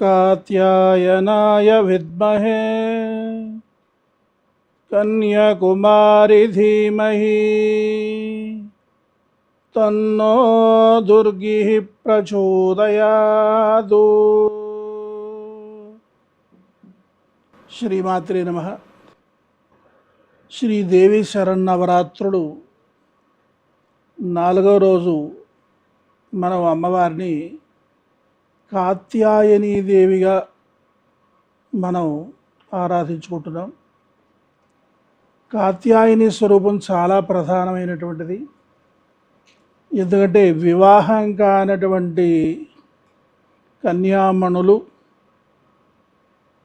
कात्यायनाय विद्महे कन्याकुमारि धीमहि तन्नो दुर्गिः प्रचोदयादु శ్రీమాత్రే నమ శ్రీదేవి శరన్నవరాత్రులు నాలుగో రోజు మనం అమ్మవారిని కాత్యాయని దేవిగా మనం ఆరాధించుకుంటున్నాం. కాత్యాయని స్వరూపం చాలా ప్రధానమైనటువంటిది. ఎందుకంటే వివాహం కానటువంటి కన్యామణులు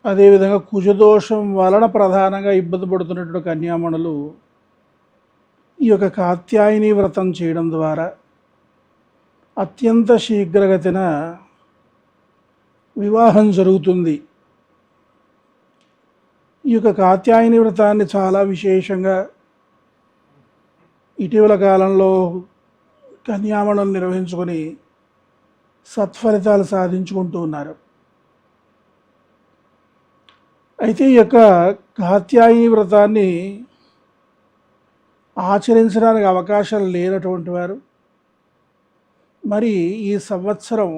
అదేవిధంగా కుజదోషం వలన ప్రధానంగా ఇబ్బంది పడుతున్నటువంటి కన్యామణులు ఈ యొక్క కాత్యాయని వ్రతం చేయడం ద్వారా అత్యంత శీఘ్రగతిన వివాహం జరుగుతుంది. ఈ యొక్క కాత్యాయని వ్రతాన్ని చాలా విశేషంగా ఇటీవల కాలంలో కన్యామణం నిర్వహించుకొని సత్ఫలితాలు సాధించుకుంటూ ఉన్నారు. అయితే ఈ యొక్క కాత్యాయని వ్రతాన్ని ఆచరించడానికి అవకాశం లేనటువంటి వారు మరి ఈ సంవత్సరం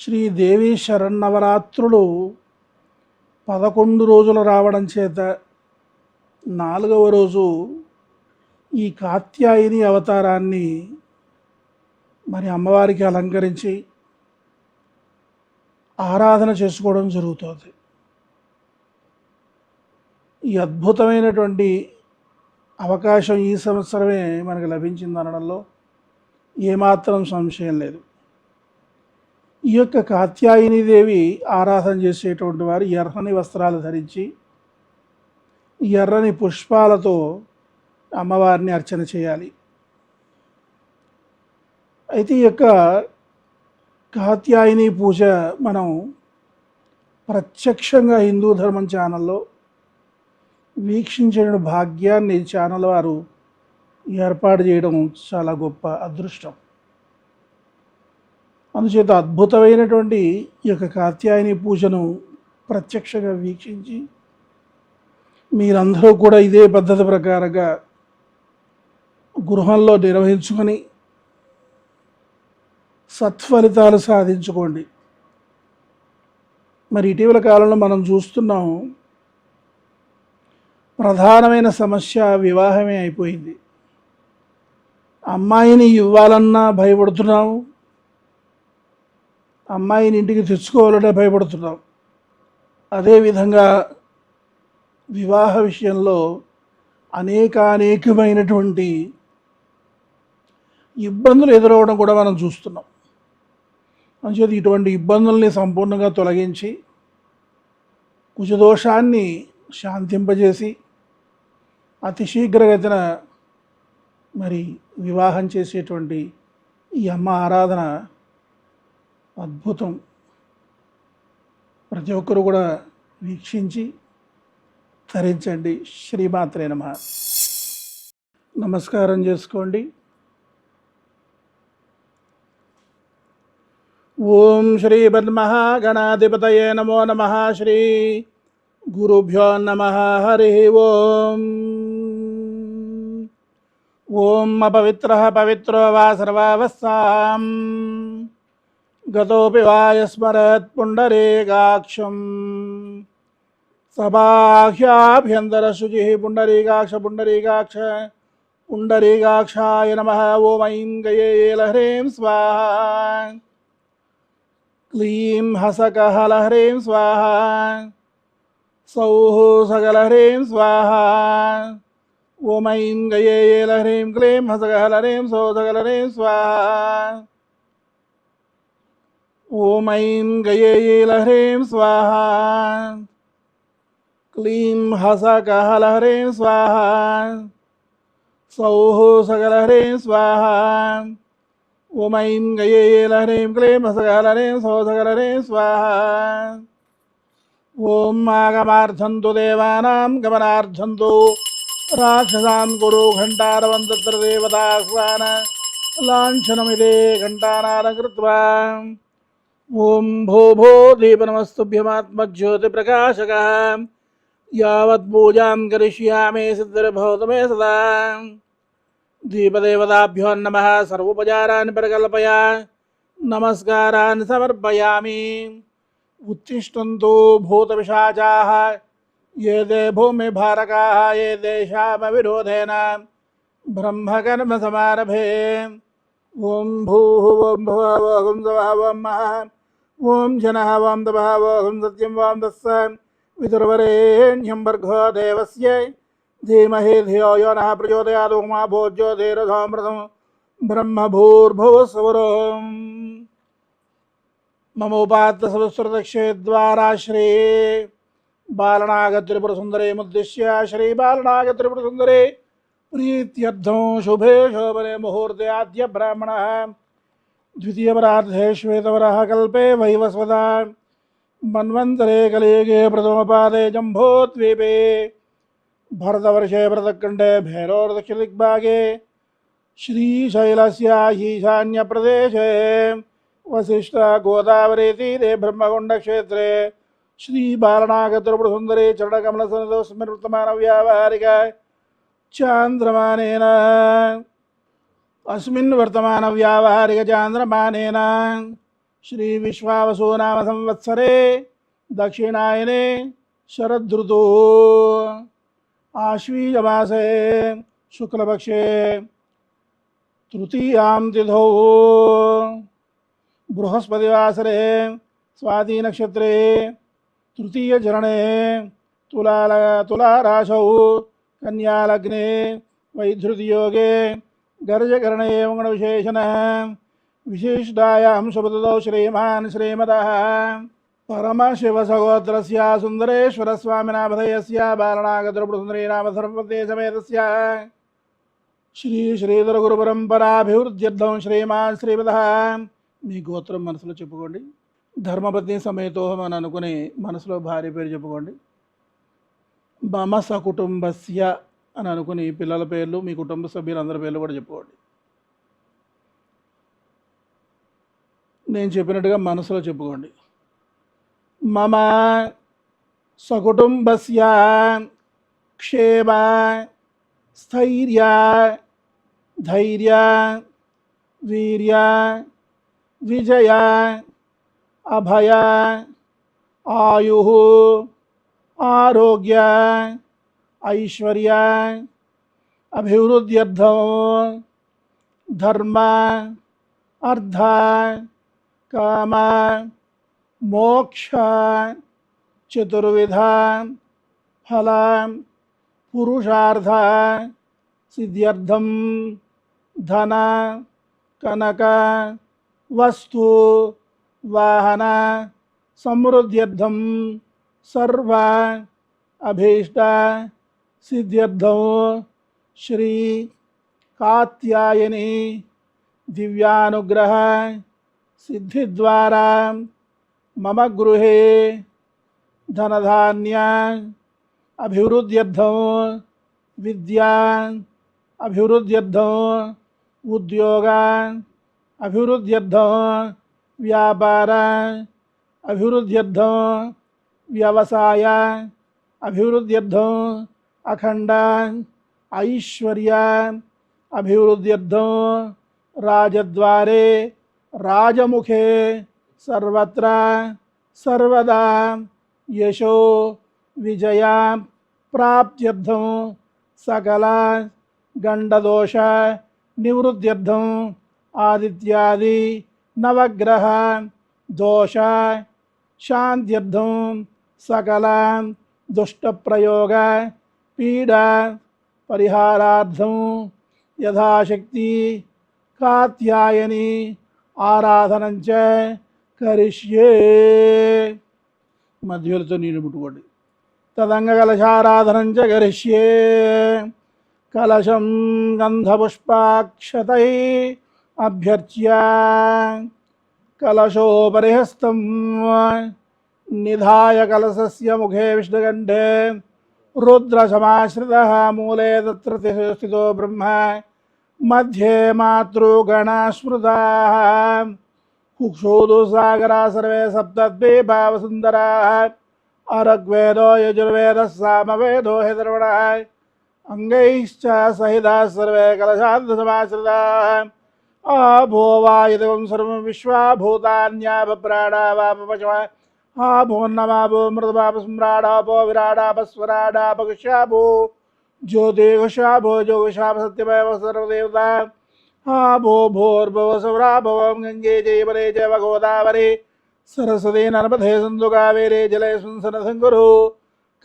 శ్రీదేవి శరన్నవరాత్రులు పదకొండు రోజులు రావడం చేత నాలుగవ రోజు ఈ కాత్యాయని అవతారాన్ని మరి అమ్మవారికి అలంకరించి ఆరాధన చేసుకోవడం జరుగుతుంది. ఈ అద్భుతమైనటువంటి అవకాశం ఈ సంవత్సరమే మనకు లభించింది అనడంలో ఏమాత్రం సంశయం లేదు. ఈ యొక్క కాత్యాయని దేవి ఆరాధన చేసేటువంటి వారు ఎర్రని వస్త్రాలు ధరించి ఎర్రని పుష్పాలతో అమ్మవారిని అర్చన చేయాలి. అయితే ఈ యొక్క కాత్యాయని పూజ మనం ప్రత్యక్షంగా హిందూ ధర్మం ఛానల్లో వీక్షించిన భాగ్యాన్ని ఛానల్ వారు ఏర్పాటు చేయడం చాలా గొప్ప అదృష్టం. అందుచేత అద్భుతమైనటువంటి ఈ యొక్క కాత్యాయని పూజను ప్రత్యక్షంగా వీక్షించి మీరందరూ కూడా ఇదే పద్ధతి ప్రకారంగా గృహంలో నిర్వహించుకొని సత్ఫలితాలు సాధించుకోండి. మరి ఇటీవల కాలంలో మనం చూస్తున్నాం ప్రధానమైన సమస్య వివాహమే అయిపోయింది. అమ్మాయిని ఇవ్వాలన్నా భయపడుతున్నాము అమ్మాయిని ఇంటికి తెచ్చుకోవాలంటే భయపడుతున్నాం. అదేవిధంగా వివాహ విషయంలో అనేకానేకమైనటువంటి ఇబ్బందులు ఎదురవడం కూడా మనం చూస్తున్నాం. అంచేది ఇటువంటి ఇబ్బందుల్ని సంపూర్ణంగా తొలగించి కుజదోషాన్ని శాంతింపజేసి అతి శీఘ్రగతిన మరి వివాహం చేసేటువంటి ఈ అమ్మ ఆరాధన అద్భుతం. ప్రతి ఒక్కరు కూడా వీక్షించి ధరించండి శ్రీమాత్రే నమ. నమస్కారం చేసుకోండి. ఓం శ్రీ పద్మహాగణాధిపతయే నమో నమ. శ్రీ గురుభ్యో నమ. హరి ఓం. ఓం అపవిత్ర పవిత్రో వా సర్వావస్థాం. गतोऽपि वा यस्मरत् पुण्डरीकाक्षम् स पुंडरीकाक्ष पुण्डरीकाक्ष नम, ओम नमः ॐ ऐं स्वाहा। क्लीं हसकहलह्रीं स्वाहा। सौः सकलह्रीं स्वाहा। ओम ऐं गयेलह्रीं क्लीं हसकहलह्रीं, सौ सकलह्रीं स्वाहा। ओम ऐं गए लह्रीं स्वाहा क्लीं हसकहलह्रीं स्वाहा सौः सकलह्रीं स्वाहा ओम ऐं गए लह्रीं क्लीं हसकहलह्रीं सौः सकलह्रीं स्वाहा ॐ आगमार्थन्तु देवानां गमनार्थन्तु राक्षसान् गुरु घण्टारवन्तत्र देवताह्वान लाञ्छनमिदे घण्टानादं कृत्वा ओं भो भो दीपनमस्तुभ्यमात्मज्योतिप्रकाशकः। क्या करिष्यामि सिद्धिर्भवतमे सदा। दीपदेवताभ्यो नम सर्वोपचारा प्रकल्पया। नमस्कारा समर्पयामी। उत्तिष्ठ भूत भूतपिशाचाः। ये दे भूमि भारका ये देशामविरोधेन ब्रह्मकर्मसमारभे। ॐ ओं ॐ भुव, ॐ सभावं ॐ जनः वां दवः वोहं सत्यं वां दस्सन् विदुर्वरेण्यं भर्गो देवस्य धीमहि धियो यो नः प्रचोदयादुमा भोज्योतिरथामृतं ब्रह्मभूर्भुवस्वरं द्वारा श्री बालनाग त्रिपुर सुंदर मुद्दिश्य श्री बालनाग त्रिपुर श्रीबालनागत्रिपुरसुन्दरी प्रीत्यर्थं शुभे शोभने मुहूर्त आद्य ब्राह्मणः। द्वितीयपरार्धे श्वेतवरः कल्पे वैवस्वता मन्वन्तरे कलियुगे प्रथमपादे जम्भोद्वीपे भरतवर्षे भरतखण्डे भैरोर्दक्षिणदिग्भागे श्रीशैलस्य ईशान्यप्रदेशे वसिष्ठ गोदावरीतीरे ब्रह्मकुण्डक्षेत्रे श्रीबालनागत्रिपुरसुन्दरे चरणकमलसन्निधोस्मिन् चान्द्रमानेन अस्मिन् वर्तमानव्यावहारिकचान्द्रमानेन श्रीविश्वावसु नाम संवत्सरे दक्षिणायने शरदृतु। आश्वीजमासे शुक्लपक्षे तृतीयां तिथौ। बृहस्पतिवासरे स्वातिनक्षत्रे तृतीयचरणे तुलाल तुलाराशौ। कन्यालग्ने वैधृतियोगे గర్జకరణ ఏమగుణ విశేషణ విశిష్టాయాం సుమృతతో శ్రీమాన్ శ్రీమద పరమశివసహోద్రస్య సుందరేశ్వరస్వామినామధయస్య బాలనాగద్రపురసుందరీనామధర్మపతే సమేతస్య శ్రీ పరంపరాభివృద్ధ్యర్థం శ్రీమాన్ శ్రీమద మీ గోత్రం మనసులో చెప్పుకోండి. ధర్మపత్ని సమేతోహం అని అనుకుని మనసులో భార్య పేరు చెప్పుకోండి. మమ సకుటుంబస్య అని అనుకుని పిల్లల పేర్లు మీ కుటుంబ సభ్యులందరి పేర్లు కూడా చెప్పుకోండి. నేను చెప్పినట్టుగా మనసులో చెప్పుకోండి. మమ సకుటుంబస్య క్షేమ స్థైర్య ధైర్య వీర్య విజయ అభయ ఆయు ఆరోగ్య ऐश्वर्या, अभिवृद्ध्यर्थो, धर्म अर्ध काम, मोक्ष, चतुर्विध, फल, पुरुषार्थ सिद्ध्यर्थम धन, कनक, वस्तु, वाहन समृद्ध्यर्थम सर्व, अभीष्ट सिद्ध्यर्थों श्री कात्यायनी दिव्यानुग्रह सिद्धिद्वारा मम गृह धनधान्य अभिवृद्ध्यर्थों विद्या अभिवृद्ध्यर्थों उद्योग अभिवृद्ध्यर्थों व्यापार अभिवृद्ध्यर्थों व्यवसाय अभिवृद्ध्यर्थों अखंड ऐश्वर्या अभिवृद्ध राजद्वारे, राजमुखे, सर्वत्र, सर्वदा, यशो विजया प्राप्त्यर्थ, सकला गंडदोष निवृत्त्यर्थ आदित्यादि नवग्रह दोष शांत्यर्थ सकला दुष्ट प्रयोग పీడ పరిహారార్థం యథాశక్తి కాత్యాయని ఆరాధనంచ కరిష్యే. మధ్యలతో నీళ్ళు ముట్టుకోండి. తదంగ కలశారాధనంచ కరిష్యే. కలశం గంధపుష్పాక్షతై అభ్యర్చ్య. కలశోపరిహస్తం నిధాయ కలశస్య ముఖే విష్ణుగంఠే. रुद्रसमाश्रितः मूले तत्र ब्रह्म, मध्ये मातृगणाश्रुताः। कुक्षोदुसागरा सर्वे सप्तद्वीपावसुन्दराः अरग्वेदो यजुर्वेदः सामवेदो हितर्वणः। अङ्गैश्च सहिताः सर्वे कलशान्तसमाश्रिताः अभोवा यदवं सर्वं विश्वा भूतान्यापप्राणा वापपचमः ఆభోన్నమాభో మృదపాపస్మ్రాడాపో విరాడాపస్వరాడాపకుశాభో జ్యోతిషాభో జ్యోతిషాభ సత్యమేవ సర్వదేవత ఆభో భోర్భవ సౌరాభవం గంగే జయబలే జవ గోదావరి సరస్వతి నర్మదే సందు కావేరే జలే సుంసన సంగురు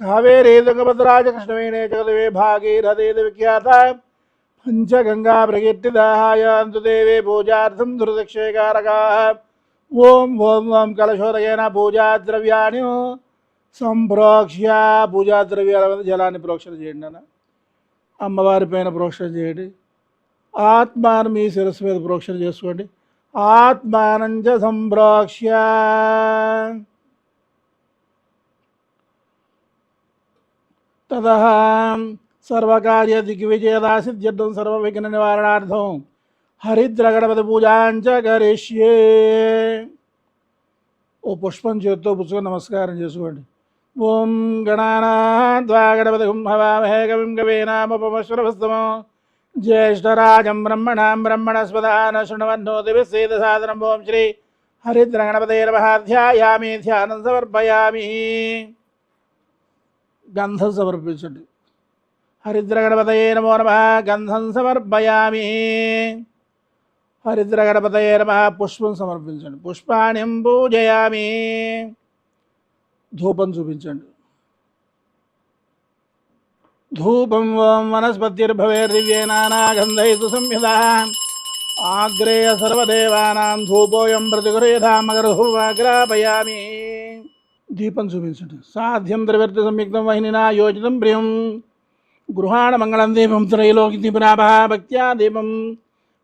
కావేరే తుంగభద్రాజ కృష్ణవేణే జగదవే భాగీరథేది విఖ్యాత పంచగంగా ప్రకీర్తిదాహాయాంతు దేవే పూజార్థం దురదక్షేకారకా. ఓం ఓం ఓం కలశోదయన పూజా ద్రవ్యాన్ని సంప్రోక్ష్య పూజా ద్రవ్యాల మీద జలాన్ని ప్రోక్షణ చేయండి అన్న అమ్మవారి పైన ప్రోక్షణ చేయండి. ఆత్మాను మీ శిరస్సు మీద ప్రోక్షణ చేసుకోండి. ఆత్మానంచ సంప్రోక్ష్య. తత సర్వకార్య దిగ్విజయదా సిద్ధ్యర్థం సర్వ విఘ్న నివారణార్థం. హరిద్రగణపతి కరిష్యే ఓ పుష్పం చేతితో పుచ్చుకొని నమస్కారం చేసుకోండి. ఓం గణానాద్వా గణపతి హవామహే కవిం కవీనామపమశ్వరవస్తమం జ్యేష్ఠరాజం బ్రహ్మణాం బ్రహ్మణస్పదాన శృణవన్నో సాధనం ఓం శ్రీ హరిద్ర గణపతే ధ్యానం సమర్పయామి గంధం సమర్పించండి. హరిద్రగణపతయే నమో నమ గంధం సమర్పయామి. హరిద్ర గణపతయే నమ. పుష్పం సమర్పించండి. పుష్పాణ్యం పూజయామి. ధూపం చూపించండి. ధూపం ఓం వనస్పతిర్భవే దివ్యే దివ్యేనానాగంధైసు సంహిత ఆగ్రేయ సర్వదేవానాం ధూపోయం ప్రతిగృహ్యామగర్హువాగ్రాపయామి దీపం చూపించండి. సాధ్యం ద్రవ్యర్థ సంయుక్తం వహినినా యోజితం ప్రియం. గృహాణ మంగళం దీపం త్రైలోకి దీపనాభ భక్త్యా దీపం.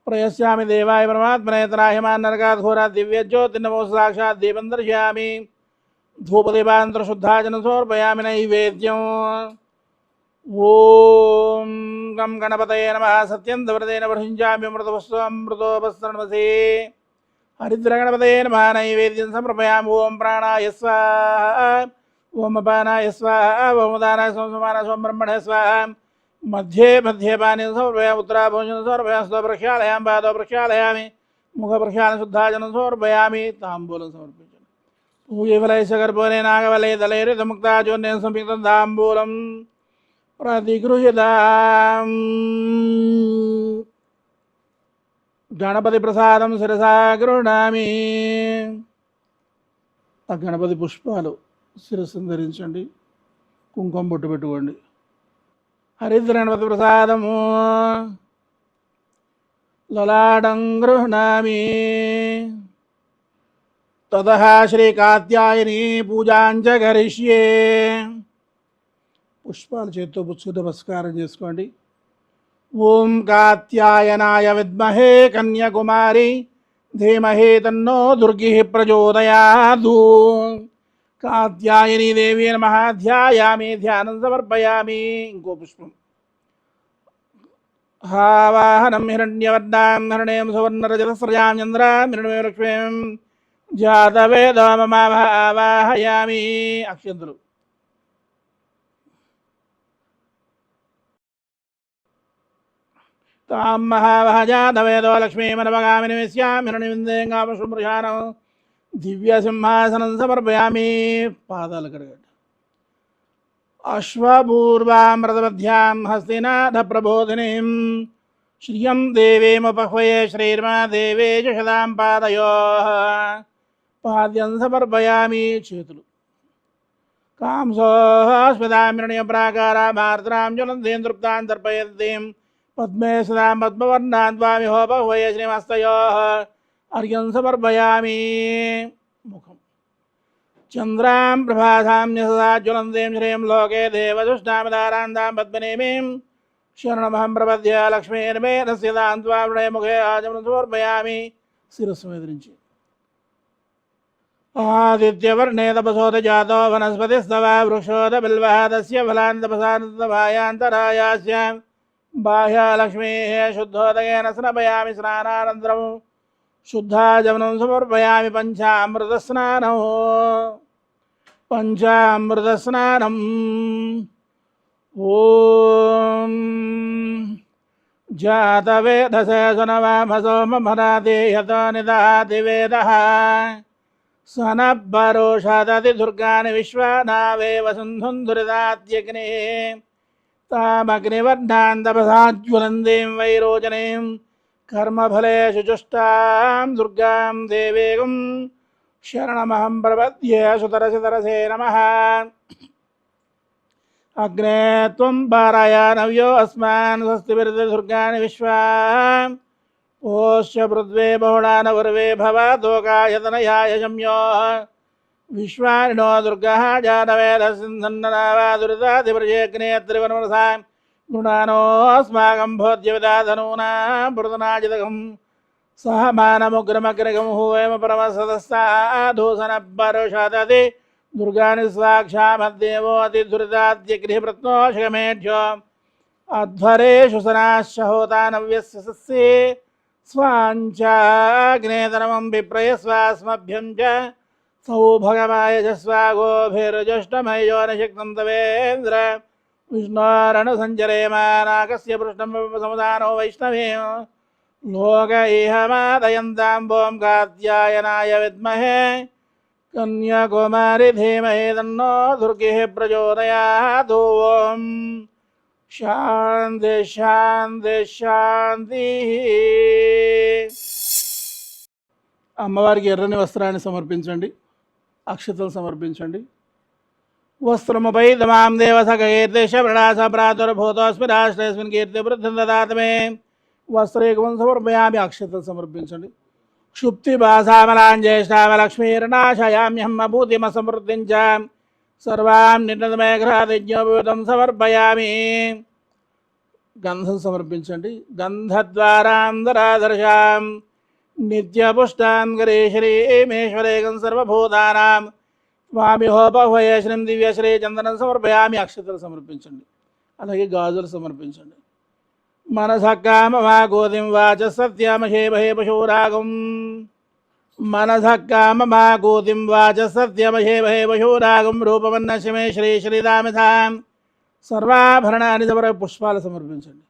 प्रयस्यामि देवाय परमात्मने त्राह्यमान नरकात् घोरात् दिव्यज्योतिर्नमो साक्षात् दीपं गणपत धूपदीपान्तरशुद्धाचन समर्पयामि नैवेद्यम् ॐ गं गणपतये नमः। सत्यन्तव्रतेन हरिद्र हरिद्रगणपतये नम। नैवेद्यं समर्पयामि। ओम प्राणाय स्वाहा। ओम अपानाय स्वाहा। ॐ उदानाय सोमसमानाय सोम ब्रह्मणे स्वाहा। మధ్యే మధ్యే పాని సమర్పయామి ఉత్తరాభోజన సమర్పయామి స్వ ప్రక్షాళయామి పాదో ప్రక్షాళయామి ముఖ ప్రక్షాళన శుద్ధాజనం సమర్పయామి తాంబూలం సమర్పించండి పూజఫలై సగర్భోనే నాగవలే దళైరిత ముక్తాచూర్ణేన సంయుక్తం తాంబూలం ప్రతిగృహిత గణపతి ప్రసాదం శిరసా గృహణామి ఆ గణపతి పుష్పాలు శిరస్సు ధరించండి కుంకుమ బొట్టు పెట్టుకోండి। హరిద్రణపతి ప్రసాదము లలాటం గృహ్ణామి. తత శ్రీ కాత్యాయని పూజాంచ కరిష్యే పుష్పాలు చేత్తో పుచ్చుకు నమస్కారం చేసుకోండి. ఓం కాత్యాయనాయ విద్మహే కన్యాకుమారి. ధీమహే తన్నో దుర్గి ప్రచోదయాదు. కాత్యాయని దేవి నమ ధ్యాయామి ధ్యానం సమర్పయామి ఇంకో పుష్పం హావాహనం హిరణ్యవర్ణాం హరణేం సువర్ణరజతస్రజాం చంద్రాం హిరణ్యమే లక్ష్మీం జాతవేదమమావాహయామి అక్షంతులు తాం మహావహజాతవేదో లక్ష్మీమనవగామిని విశ్యామిరణివిందేంగామశుమృశానం దివ్య సింహాసనం సమర్పయామి పాదాలు కడగండి అశ్వపూర్వామృతమధ్యాం హస్తినాథ ప్రబోధినీం శ్రియం దేవీముపహ్వయే శ్రీర్మా దేవే శదాం పాదయో పాద్యం సమర్పయామి చేతులు కాంసోస్మితామిరణ్య ప్రాకారామార్ద్రాం జ్వలంతేంద్రుప్తాం తర్పయంతీం పద్మే సదాం పద్మవర్ణాన్ స్వామి హోపహ్వయ శ్రీమస్తయో अर्घ्यं समर्पयामि। मुखम्। चन्द्रां प्रभाधां न्यसदा ज्वलन्तीं श्रीं लोके देवदुष्टामदारान्तां पद्मनेमीं। शरणमहं प्रपद्य लक्ष्मीर्मे तस्य दान्त्वा मुखे आचमनं समर्पयामि शिरस्वेदृञ्चि आदित्यवर्णे तपसोत जातो वनस्पतिस्तव वृक्षोत बिल्वः तस्य फलान्तपसान्तभायान्तरायास्य बाह्या लक्ष्मीः शुद्धोदयेन स्नपयामि स्नानानन्तरम्। शुद्धाजवनं समर्पयामि पञ्चामृतस्नानौ पञ्चामृतस्नानम्। ॐ जातवेदसे सुनवामसोमभराति यतो निदहति वेदः स न परोषदति दुर्गाणि विश्वानावेव सिन्धुन्दुरिदात्यग्नेः तामग्निवर्णान्तपसाज्वलन्दीं वैरोचनीम्। कर्मफले जुष्टां दुर्गां देवेगं शरणमहं प्रपद्ये सुतरसितरसे नमः। अग्ने त्वं पारायानव्यो अस्मान् स्वस्तिभिर्दुर्गाणि विश्वा ओश्च पृद्वे बहुडानवर्वे भवदोकायतनयाय शम्यो। विश्वानिनो दुर्गः जानवेदसिन्धन्ननावा दुरितातिप्रजेऽग्ने त्रिवनमनसाम्। గృణానోऽస్మాకం భోద్యవిదాధనూనా మృదనాజితకం సహ మానముగ్రమగ్రగం హూవేమ పరమసదస్సాధూసనబ్బరుషదతి దుర్గాని స్వాక్షామద్దేవో అతిదురితాద్యగ్నిः అధ్వరేషు సనాశ్చ హోతానవ్యస్య సస్యే స్వాంచాగ్నేతరమం విప్రయస్వాస్మభ్యం చ సౌభగమాయ స్వాగోభిర్జష్టమయో నశక్తం తవేంద్ర విష్ణోరణ సంచరేమానాకస్య పృష్ణం సముదానో వైష్ణవే. లోక ఇహ మాదయంతాంబోం కాత్యాయనాయ విద్మహే. కన్యాకుమారి ధీమహే తన్నో దుర్గి ప్రచోదయాత్ ఓం. శాంతి శాంతి శాంతి. అమ్మవారికి ఎర్రని వస్త్రాన్ని సమర్పించండి అక్షతలు సమర్పించండి. వస్త్రముపై తమాం దేవ సగకీర్తిష ప్రణాస ప్రాతుర్భూతోస్మి రాష్ట్రేస్మిన్ కీర్తి వృద్ధిం దదాతు వస్త్రేకం సమర్పయామి అక్షత సమర్పించండి క్షుప్తి భాసామలాం జ్యేష్ఠామలక్ష్మీర్నాశయామ్యహం భూతిమ సమృద్ధిం చ సర్వాం నిర్ణతమేఘ్రాదిజ్ఞోపూతం సమర్పయామి గంధం సమర్పించండి గంధద్వారాంధరాదర్శాం నిత్యపుష్టాం గరీశ్వరీమేశ్వరేకం సర్వభూతానాం స్వామిహోపహ్వయేశ్వరం దివ్యశ్రీ చందనం సమర్పయామి అక్షతలు సమర్పించండి. అలాగే గాజులు సమర్పించండి. మనసక్కామ వా గోధిం వాచ సత్యమహేమహే పశూరాగం మనసక్కామ మా గోధిం వాచ సత్యమహేమహే పశూరాగం రూపమన్నశమే శ్రీ శ్రీరామధాం సర్వాభరణాన్ని సమర పుష్పాలు సమర్పించండి.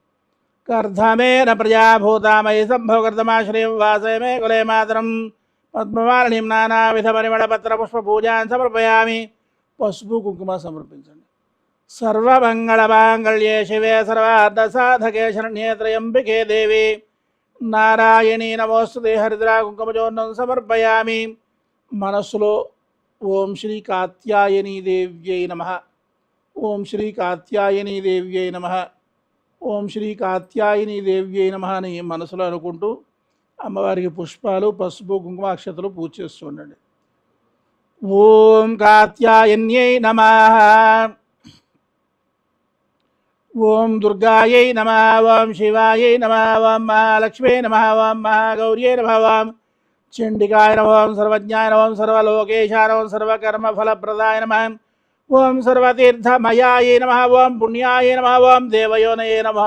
కర్ధమేన ప్రజాభూతామయ సంభవకర్తమాశ్రయం వాసయమే కులే మాతరం. పద్మవారణిం నానావిధ పరిమళ పత్ర పుష్ప పూజాన్ సమర్పయామి. పసుపు కుంకుమ సమర్పించండి. సర్వమంగళమాంగళ్యే శివే సర్వార్థ సాధకే శరణ్యేత్రయంబికే దేవి. నారాయణీ నమోస్తుతే హరిద్రా కుంకుమచూర్ణం సమర్పయామి. మనస్సులో ఓం శ్రీ కాత్యాయనీ దేవ్యై నమ. ఓం శ్రీ కాత్యాయనీ దేవ్యై నమ. ఓం శ్రీ కాత్యాయని దేవ్యై నమ అని మనసులో అనుకుంటూ అమ్మవారికి పుష్పాలు పసుపు కుంకుమ అక్షతలు పూజ చేస్తూ ఉండండి ఓం కాత్యాయన్యై నమ ఓం దుర్గాయై నమ వాం శివాయై నమ వాం మహాలక్ష్మీ నమ వాం మహాగౌర్యై నమ వాం చండికాయ నవం సర్వజ్ఞాయ నవం సర్వలోకేశానవం సర్వలోకేశాయ నమ సర్వకర్మఫలప్రదాయ నమ ఓం సర్వతీర్థమయాయ నమ ఓం పుణ్యాయ నమ ఓం దేవయోనయ నమ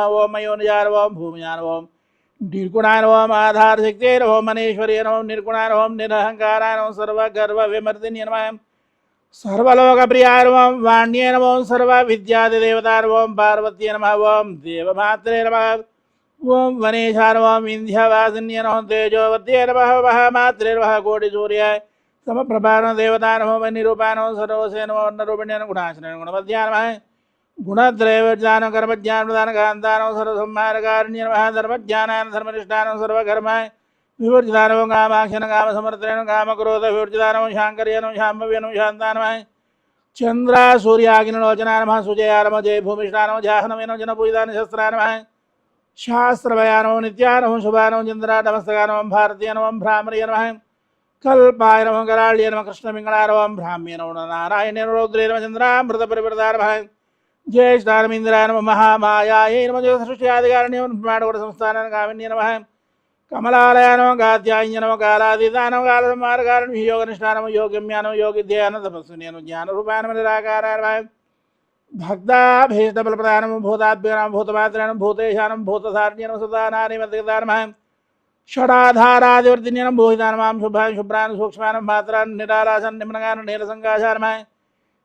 ఓం निर्गुणान ओम आधार शक्ति ओम मनेश्वरी ओम निर्गुणान ओम निरहंकारान ओम सर्वगर्व विमर्दिनी नम सर्वलोक प्रिया ओम वाण्य नम ओम सर्व विद्यादि देवतार ओम पार्वती नम ओम देवमात्रे नम ओम वनेशार ओम विंध्यावासिन्य नम तेजोवत्ये नम वह मात्रे वह कोटि सूर्याय सम प्रभान देवता नम निरूपान सर्वसेन नम गुणाशन गुणवद्या नम కర్మజ్ఞానం ప్రధాన కాంతానం సర్వసంహారకారుణ్య నమ ధర్మజ్ఞానాన ధర్మనిష్టానం సర్వకర్మ వివర్జితానమో కామాక్షణ కామ సమర్థన కామక్రోధ వివర్జితానమో శాంకర్యనం శాంభవ్యనం శాంతానమాయ చంద్ర సూర్యాగ్నిలోచనా నమ సుజయా జయ భూమిష్టానం జాహనమేనం జనపూజితాన శస్త్రానమాయ శస్త్రానమ శాస్త్రభయానమో నిత్యానమో చంద్ర నమస్తకానమం భారతీయ నమం భ్రామరీయ కరాళ్యనమ కల్పాయ నమ కరాళ్య నారాయణ రౌద్రేనమ చంద్రామృత పరివృతార ज्येष्ठारमिन्द्राय नमः। मायायै नमः। ज्योतिषृष्ट्यादिकारण्यं ब्रह्माण्डगुणसंस्थानकामिन्य नमः। कमलालय नमः। गाध्याय्य नमः। कालादिता नमः। कालसंहारकारणं योगनिष्ठा नमः। योगिम्या नमः। योगिध्यान बल नमः। ज्ञानरूपाणमनिराकाराय भक्ताभीष्टबलप्रदानं भूताभ्यनां भूतमात्राणं भूतेशानं भूतसारण्यनं सदानानि मदगदानमः षडाधारादिवर्तिन्यनं भूहितानमां शुभां शुभ्रान् सूक्ष्मानं मात्रान् निरालासन् निम्नगान् नीलसङ्काशानमः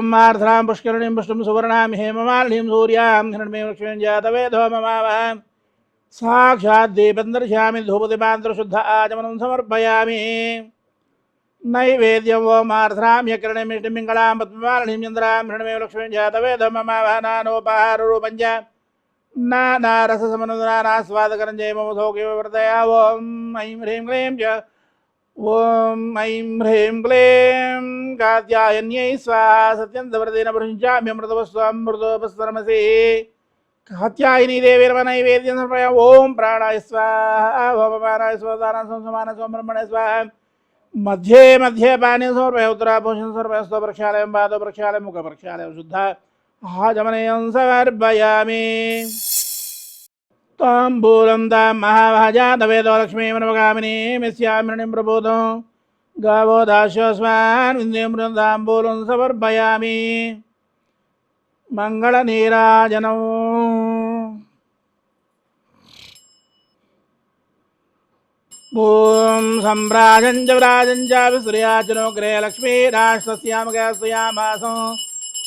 मार्धरां पुष्करणीं पुष्टं सुवर्णां हेममालिनीं सूर्यां हिरण्मयं लक्ष्मीं जातवेदो ममावहं साक्षात् दीपं दर्शयामि आचमनं समर्पयामि। नैवेद्यं वो मार्धरां यकरणीं मिङ्गलां, पद्ममालिनीं चन्द्रां नानारससमनुदानास्वादकरं जय मम सौख्यवर्तया ॐ ऐं ह्रीं क्लीं च ॐ ऐं ह्रीं क्लीं कात्यायन्यै स्वाहा सत्यन्तव्रतेन पृञ्चाम्यमृतवस्त्वमृतोपस्वरमसि कात्यायनी देवी नैवेद्यं समर्पया ॐ प्राणाय स्वाहा, भवमानाय स्वदाना संसमाना स्वब्रह्मणे स्वाहा। मध्ये मध्ये समर्पय समर्पय शुद्धा। आजमनयं समर्पयामि ताम्बूलं तां महाभाजातवेदो लक्ष्मीमनवगामिनीं यस्यामृणिं प्रबोधं गावो दास्योऽस्मान् विन्द्यमृतं ताम्बूलं समर्पयामि मङ्गलनीराजनम् ॐ सम्राजं च व्राजं च विसूर्याचनो गृहे लक्ष्मीराष्ट्रस्यामगस्यामासं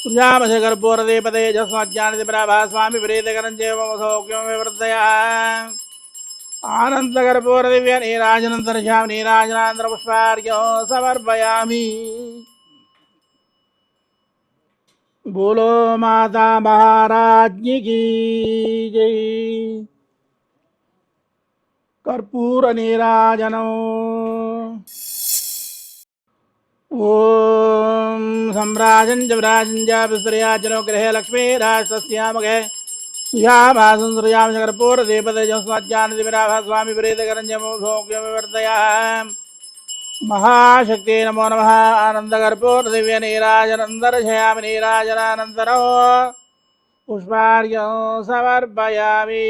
सुजामशकर्पूरदीपतेजस्वाज्ञानदिपराभास्वामिप्रीतकरञ्जेवमसौक्यमविवर्तयः आनन्दकर्पूरदिव्य नीराजनन्तर्षां नीराजनान्तरपुष्पार्घ्यो समर्पयामि। बोलो माता महाराज्ञी की जय। कर्पूर नीराजनौ। ॐ सम्राजञ्च विराजञ्च विस्तरयाचनो गृहे लक्ष्मी राष्ट्रस्यामगे स्वामी प्रेतकरञ्जमोभोग्यमिवर्तयाः महाशक्ति नमो नमः। आनन्दकर्पूरदिव्यनीराजनन्दर्शयामि नीराजनानन्तरो पुष्पार्यं समर्पयामि।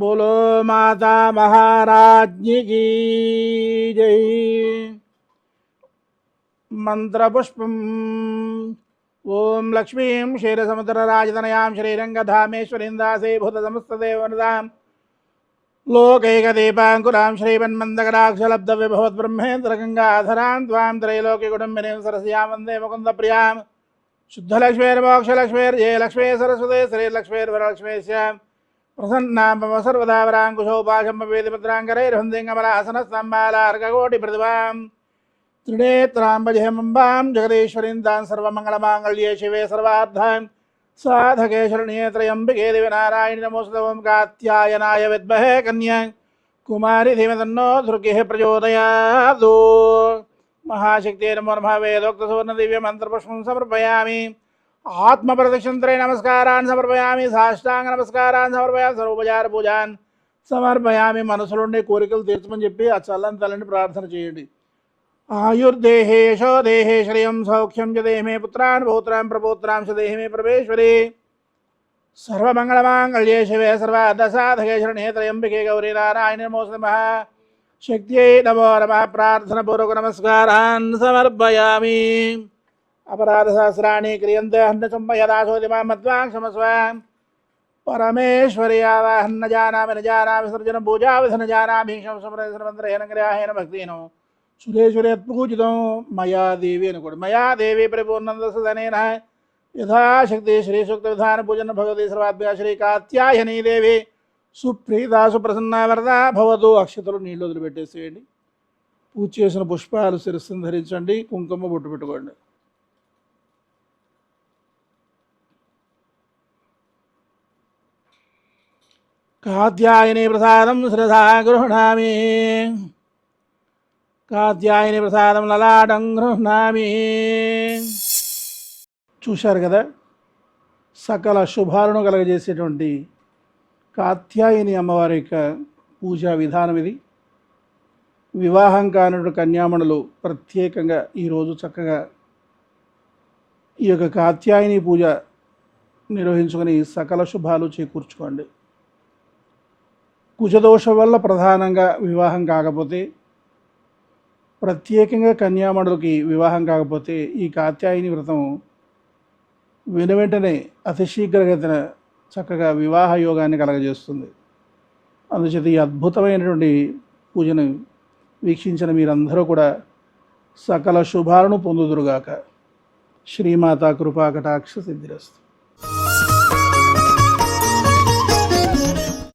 बोलो माता महाराज्ञी की जय। मंत्रपुष्पम ओम लक्ष्मीं, क्षीरसमुद्रराजतनयां श्रीरङ्गधामेश्वरीन्दासे भूतसमस्तदेवनदां लोकैकदीपाङ्कुरां श्रीमन्मन्दकटाक्षलब्धविभवद्ब्रह्मेन्द्रगङ्गाधरां त्वां त्रैलोक्यकुटुम्बिनीं सरस्यां वंदे मुकुन्दप्रियाँ शुद्धलक्ष्मीर्मोक्षलक्ष्मीर्जयलक्ष्मी सरस्वती श्रीलक्ष्मीर्वरलक्ष्मीस्याम् प्रसन्नामव सर्वदावराङ्कुशोपाशम्भवेदिभद्राङ्गरैर्हन्दिङ्गमलासनस्तम्बालार्ककोटिप्रतिभाम् त्रिणेत्राम्बजहेमम्बां जगदीश्वरीन्दां सर्वमङ्गलमाङ्गल्ये शिवे सर्वार्धां साधकेशरणीये त्र्यम्बिके देवनारायणि नमोस्तवं कात्यायनाय विद्महे कन्या। कुमारी धीमतन्नो धृगिः प्रचोदयादो महाशक्ते नमो नमः। वेदोक्तसुवर्णदिव्यमन्त्रपुष्पं समर्पयामि। ఆత్మప్రదక్షిణంత్రే నమస్కారాన్ని సమర్పయామి సాష్టాంగ నమస్కారాన్ని సమర్పయామి సర్వోపచార పూజాన్ సమర్పయామి మనసులోండే కోరికలు తీర్చమని చెప్పి ఆ చల్లని తల్లిని ప్రార్థన చేయండి. ఆయుర్దేహేశో దేహే శ్రియం సౌఖ్యం చ దేహమే పుత్రాన్ పౌత్రాన్ ప్రపౌత్రాం చ దేహమే ప్రవేశ్వరి సర్వమంగళమాంగళ్యే శివే సర్వాదసాధకే శరణే త్రయంబికే గౌరీ నారాయణ నమోస్ నమ. శక్త్యై నమో నమ. ప్రార్థనపూర్వక నమస్కారాన్ సమర్పయామి. అపరాధసహస్రాణి క్రియంతే హన్నచుంబ యదా శోదిమా మద్వా క్షమస్వ పరమేశ్వర్యావాహన్న జానామి నజానామి సృజన పూజా విధన జానామి క్షమస్వమంత్రహేన క్రియాహేన భక్తిహీనం సురేశ్వరేత్ పూజితం మయా దేవి కూడా. మయా దేవి పరిపూర్ణందసదనేన యథాశక్తి శ్రీసూక్త విధాన పూజన భగవతి సర్వాత్మ శ్రీ కాత్యాయనీ దేవి. సుప్రీత సుప్రసన్న వరద భవతు అక్షతలు నీళ్ళు వదిలిపెట్టేసేయండి. పూజ చేసిన పుష్పాలు శిరస్సును ధరించండి. కుంకుమ బొట్టు పెట్టుకోండి. కాత్యాయని ప్రసాదం శ్రధా గృహణామి. కాత్యాయని ప్రసాదం లలాటం గృహణామి. చూశారు కదా? సకల శుభాలను కలగజేసేటువంటి కాత్యాయని అమ్మవారి యొక్క పూజా విధానం ఇది. వివాహం కానటువంటి కన్యామణులు ప్రత్యేకంగా ఈరోజు చక్కగా ఈ యొక్క కాత్యాయని పూజ నిర్వహించుకొని సకల శుభాలు చేకూర్చుకోండి. కుజదోషం వల్ల ప్రధానంగా వివాహం కాకపోతే ప్రత్యేకంగా కన్యామణులకి వివాహం కాకపోతే ఈ కాత్యాయని వ్రతం వెను వెంటనే అతి చక్కగా వివాహ యోగాన్ని కలగజేస్తుంది. అందుచేత ఈ అద్భుతమైనటువంటి పూజను వీక్షించిన మీరందరూ కూడా సకల శుభాలను పొందుదురుగాక. శ్రీమాతా కృపా కటాక్ష సిద్ధిరస్తు.